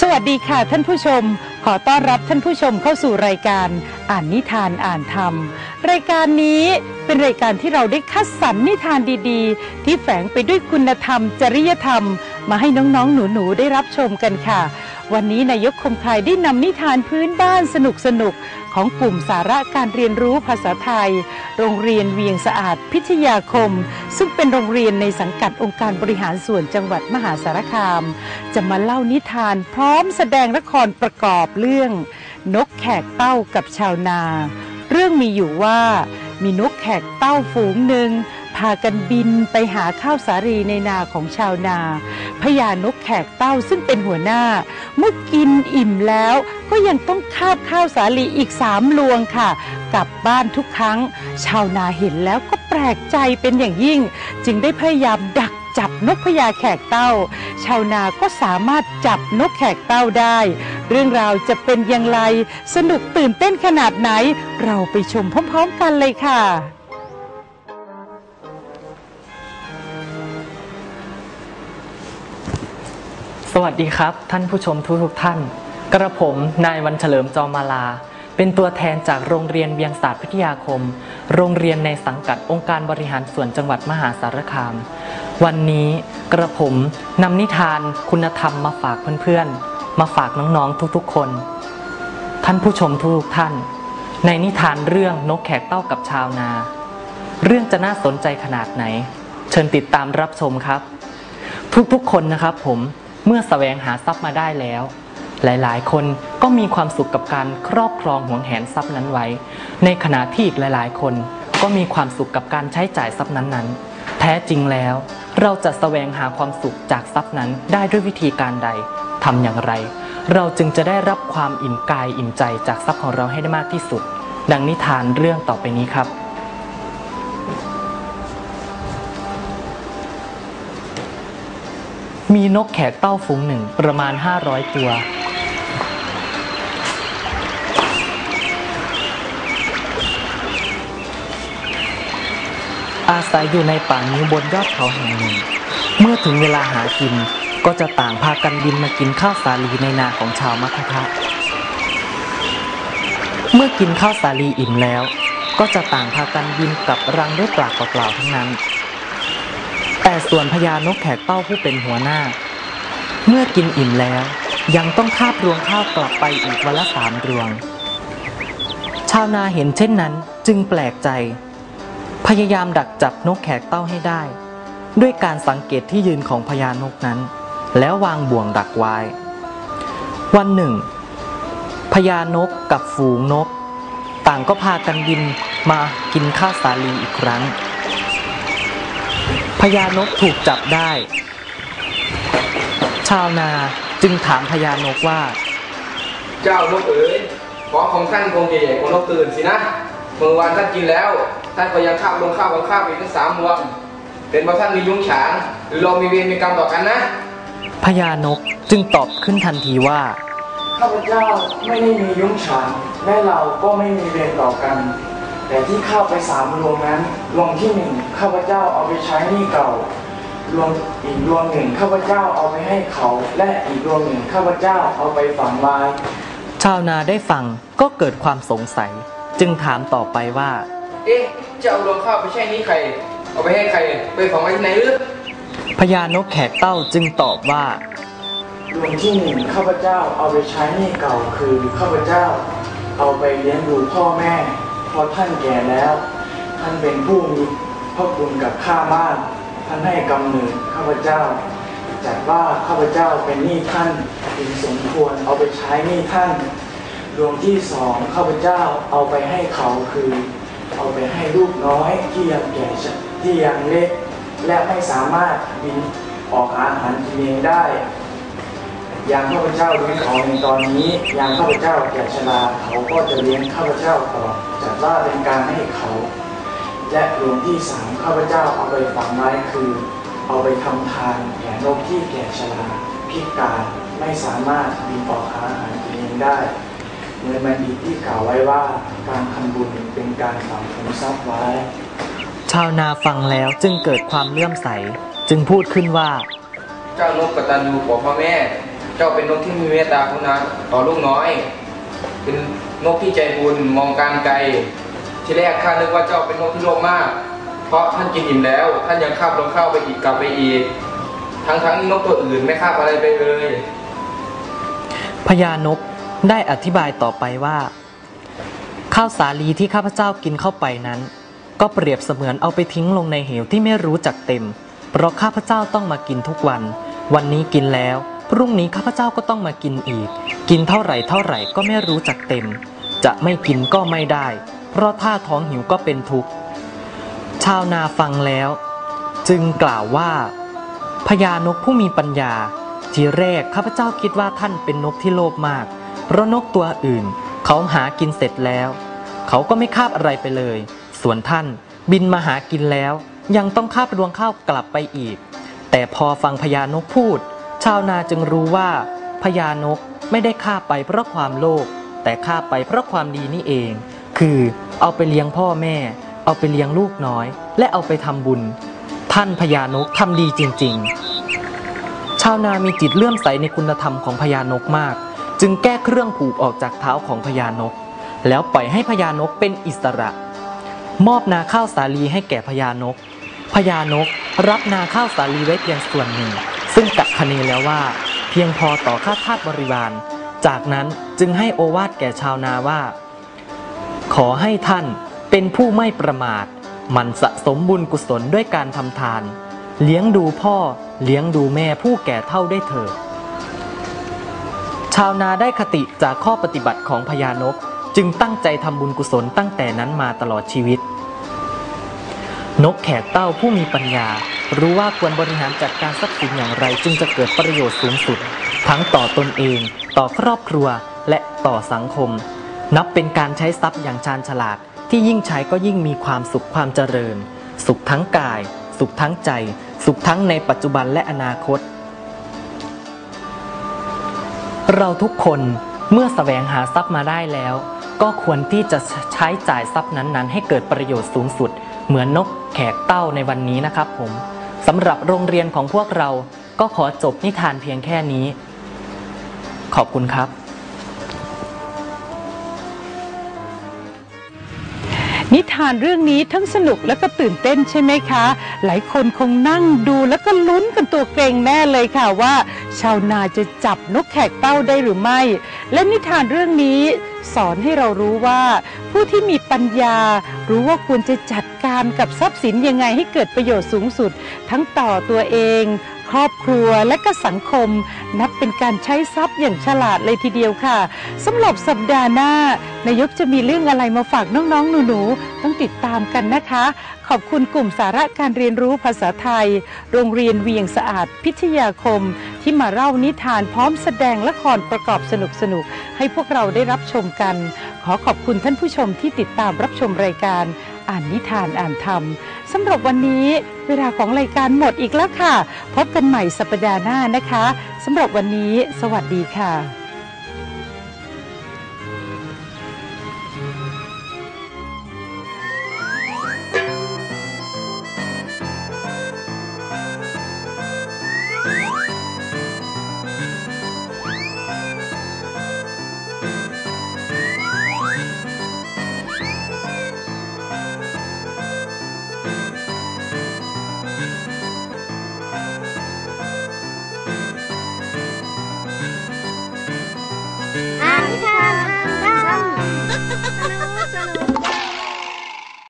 สวัสดีค่ะท่านผู้ชม ขอต้อนรับท่านผู้ชมเข้าสู่รายการอ่านนิทานอ่านธรรม รายการนี้เป็นรายการที่เราได้คัดสรรนิทานดีๆ ที่แฝงไปด้วยคุณธรรม จริยธรรม มาให้น้องๆหนูๆได้รับชมกันค่ะ วันนี้นายกคมคายได้นำนิทานพื้นบ้านสนุกๆของกลุ่มสาระการเรียนรู้ภาษาไทย โรงเรียนเวียงสะอาดพิทยาคม ซึ่งเป็นโรงเรียนในสังกัดองค์การบริหารส่วนจังหวัดมหาสารคาม จะมาเล่านิทานพร้อมแสดงละครประกอบเรื่อง นกแขกเต้ากับชาวนา เรื่องมีอยู่ว่ามีนกแขกเต้าฝูงหนึ่งากันบินไปหาข้าวสาลีในนาของชาวนาพญานกแขกเต้าซึ่งเป็นหัวหน้า เมื่อกินอิ่มแล้วก็ยังต้องคาบข้าวสาลีอีกสามลวงค่ะ กลับบ้านทุกครั้ง ชาวนาเห็นแล้วก็แปลกใจเป็นอย่างยิ่ง จึงได้พยายามดักจับนกพญาแขกเต้า ชาวนาก็สามารถจับนกแขกเต้าได้ เรื่องราวจะเป็นอย่างไร สนุกตื่นเต้นขนาดไหน เราไปชมพร้อมๆกันเลยค่ะ สวัสดีครับ ท่านผู้ชมทุกทุกท่าน กระผมนายวันเฉลิมจอมมาลา เป็นตัวแทนจากโรงเรียนเวียงศาสตร์พิทยาคม โรงเรียนในสังกัดองค์การบริหารส่วนจังหวัดมหาสารคาม วันนี้กระผมนำนิทานคุณธรรมมาฝากเพื่อนๆ มาฝากน้องๆทุกๆคน ท่านผู้ชมทุกๆท่าน ในนิทานเรื่องนกแขกเต้ากับชาวนา เรื่องจะน่าสนใจขนาดไหน เชิญติดตามรับชมครับ ทุกๆคนนะครับผม เมื่อแสวงหาทรัพย์มาได้แล้ว หลายๆ คนก็มีความสุขกับการครอบครองหวงแหนทรัพย์นั้นไว้ ในขณะที่อีกหลาย ๆ คนก็มีความสุขกับการใช้จ่ายทรัพย์นั้นๆ แท้จริงแล้ว เราจะแสวงหาความสุขจากทรัพย์นั้นได้ด้วยวิธีการใดทำอย่างไร เราจึงจะได้รับความอิ่มกายอิ่มใจจากทรัพย์ของเราให้ได้มากที่สุด ดังนิทานเรื่องต่อไปนี้ครับ มีนกแขกเต้าฝูงหนึ่งประมาณ 500 ตัว อาศัยอยู่ในป่านิ้บนยอดเขาแห่งหนึ่ง เมื่อถึงเวลาหากินก็จะต่างพากันบินมากินข้าวสาลีในนาของชาวมัคคะะเมื่อกินข้าวสาลีอิ่มแล้ว ก็จะต่างพากันบินกลับรังด้วยปากเปล่าๆทั้งนั้น ส่วนพญานกแขกเต้าผู้เป็นหัวหน้า เมื่อกินอิ่มแล้ว ยังต้องคาบรวงข้าวกลับไปอีกวันละสามรวง ชาวนาเห็นเช่นนั้นจึงแปลกใจ พยายามดักจับนกแขกเต้าให้ได้ ด้วยการสังเกตที่ยืนของพญานกนั้น แล้ววางบ่วงดักไว้ วันหนึ่งพญานกกับฝูงนก ต่างก็พากันบินมากินข้าวสาลีอีกครั้ง พญานกถูกจับได้ ชาวนาจึงถามพญานกว่า เจ้านกเอ๋ยของของท่านคงจะใหญ่กว่านกตื่นสินะเมื่อวานท่านกินแล้ว ท่านก็ยังข้าวลงข้าวของข้าวอีกทั้งสามรวงเป็นเพราะท่านมียุ้งฉางหรือเรามีเวรมีกรรมต่อกันนะพญานกจึงตอบขึ้นทันทีว่าข้าพเจ้าไม่ได้มียุ้งฉางและเราก็ไม่มีเวรต่อกัน แต่ที่เข้าไปสามรวงนั้นรวงที่หนึ่งข้าพเจ้าเอาไปใช้หนี้เก่ารวงอีกรวงหนึ่งข้าพเจ้าเอาไปให้เขา และอีกรวงหนึ่งข้าพเจ้าเอาไปฝังไว้ชาวนาได้ฟังก็เกิดความสงสัย จึงถามต่อไปว่า เอ๊ะจะเอารวงข้าวไปใช่นี้ใคร เอาไปให้ใครไปฝังไว้ที่ไหนหรือพญานกแขกเต้าจึงตอบว่า รวงที่หนึ่งข้าพเจ้าเอาไปใช้หนี้เก่าคือข้าพเจ้าเอาไปเลี้ยงดูพ่อแม่เพราะท่านแก่แล้ว ท่านเป็นผู้มีพระคุณกับข้ามาก ท่านให้กำเนิดข้าพเจ้า จัดว่าข้าพเจ้าเป็นหนี้ท่านจึงสมควรเอาไปใช้หนี้ท่านรวมที่สองข้าพเจ้าเอาไปให้เขาคือ เอาไปให้ลูกน้อยที่ยังแก่ชะที่ยังเล็กและไม่สามารถบินออกอาหารกินเองได้ อย่างข้าพเจ้าเลี้ยงเขาในตอนนี้ อย่างข้าพเจ้าแก่ชราเขาก็จะเลี้ยงข้าพเจ้าต่อจัดว่าเป็นการให้เขา และหลวงที่สามข้าพเจ้าเอาไปฝังไว้คือ เอาไปทำทานแก่นกที่แก่ชราพิการไม่สามารถบินออกหาอาหารกินเองได้เหมือนบัณฑิตที่กล่าวไว้ว่าการทำบุญเป็นการฝังขุมทรัพย์ไว้ ชาวนาฟังแล้วจึงเกิดความเลื่อมใส จึงพูดขึ้นว่า เจ้านกกตัญญูต่อพ่อแม่เจ้าเป็นนกที่มีเมตตากรุณาต่อลูกน้อย เป็นนกที่ใจบุญมองการไกล ที่แรกข้านึกว่าเจ้าเป็นนกที่โลภมาก เพราะท่านกินอิ่มแล้ว ท่านยังคาบลงข้าวไปอีกกลับไปอีก ทั้งทั้งนกตัวอื่นไม่คาบอะไรไปเลยพญานกได้อธิบายต่อไปว่า ข้าวสาลีที่ข้าพเจ้ากินเข้าไปนั้น ก็เปรียบเสมือนเอาไปทิ้งลงในเหวที่ไม่รู้จักเต็ม เพราะข้าพเจ้าต้องมากินทุกวัน วันนี้กินแล้ว พรุ่งนี้ข้าพเจ้าก็ต้องมากินอีก กินเท่าไหร่เท่าไหร่ก็ไม่รู้จักเต็ม จะไม่กินก็ไม่ได้ เพราะถ้าท้องหิวก็เป็นทุกข์ ชาวนาฟังแล้ว จึงกล่าวว่าพญานกผู้มีปัญญา ทีแรกข้าพเจ้าคิดว่าท่านเป็นนกที่โลภมาก เพราะนกตัวอื่น เขาหากินเสร็จแล้ว เขาก็ไม่คาบอะไรไปเลย ส่วนท่านบินมาหากินแล้ว ยังต้องคาบรวงข้าวกลับไปอีก แต่พอฟังพญานกพูด ชาวนาจึงรู้ว่าพญานกไม่ได้ฆ่าไปเพราะความโลภแต่ฆ่าไปเพราะความดีนี่เอง คือเอาไปเลี้ยงพ่อแม่ เอาไปเลี้ยงลูกน้อย และเอาไปทำบุญ ท่านพญานกทำดีจริง ๆ ชาวนามีจิตเลื่อมใสในคุณธรรมของพญานกมาก จึงแก้เครื่องผูกออกจากเท้าของพญานก แล้วปล่อยให้พญานกเป็นอิสระ มอบนาข้าวสาลีให้แก่พญานกพญานกรับนาข้าวสาลีไว้เพียงส่วนหนึ่ง ซึ่งกคะเนแล้วว่า เพียงพอต่อค่าทาสบริวาร จากนั้นจึงให้โอวาทแก่ชาวนาว่า ขอให้ท่านเป็นผู้ไม่ประมาท มันสะสมบุญกุศลด้วยการทำทาน เลี้ยงดูพ่อเลี้ยงดูแม่ผู้แก่เท่าได้เถิดชาวนาได้คติจากข้อปฏิบัติของพญานกจึงตั้งใจทำบุญกุศลตั้งแต่นั้นมาตลอดชีวิต นกแขกเต้าผู้มีปัญญา รู้ว่าควรบริหารจัดการทรัพย์สินอย่างไรจึงจะเกิดประโยชน์สูงสุด ทั้งต่อตนเอง ต่อครอบครัวและต่อสังคม นับเป็นการใช้ทรัพย์อย่างชาญฉลาด ที่ยิ่งใช้ก็ยิ่งมีความสุขความเจริญ สุขทั้งกาย สุขทั้งใจ สุขทั้งในปัจจุบันและอนาคต เราทุกคนเมื่อแสวงหาทรัพย์มาได้แล้ว ก็ควรที่จะใช้จ่ายทรัพย์นั้นๆ ให้เกิดประโยชน์สูงสุด เหมือนนกแขกเต้าในวันนี้นะครับผม สำหรับโรงเรียนของพวกเราก็ขอจบนิทานเพียงแค่นี้ ขอบคุณครับ นิทานเรื่องนี้ทั้งสนุกและก็ตื่นเต้นใช่ไหมคะ หลายคนคงนั่งดูแล้วก็ลุ้นกันตัวเกรงแน่เลยค่ะว่า ชาวนาจะจับนกแขกเต้าได้หรือไม่ และนิทานเรื่องนี้ สอนให้เรารู้ว่า ผู้ที่มีปัญญา รู้ว่าควรจะจัดการกับทรัพย์สินยังไงให้เกิดประโยชน์สูงสุด ทั้งต่อตัวเอง ครอบครัวและก็สังคม นับเป็นการใช้ทรัพย์อย่างฉลาดเลยทีเดียวค่ะสำหรับสัปดาห์หน้านายกจะมีเรื่องอะไรมาฝากน้องๆหนูๆต้องติดตามกันนะคะ ขอบคุณกลุ่มสาระการเรียนรู้ภาษาไทย โรงเรียนเวียงสะอาดพิทยาคม ที่มาเล่านิทานพร้อมแสดงละครประกอบสนุกสนุกให้พวกเราได้รับชมกัน ขอขอบคุณท่านผู้ชมที่ติดตามรับชมรายการ อ่านนิทานอ่านธรรมสำหรับวันนี้เวลาของรายการหมดอีกแล้วค่ะ พบกันใหม่สัปดาห์หน้านะคะสำหรับวันนี้ สวัสดีค่ะ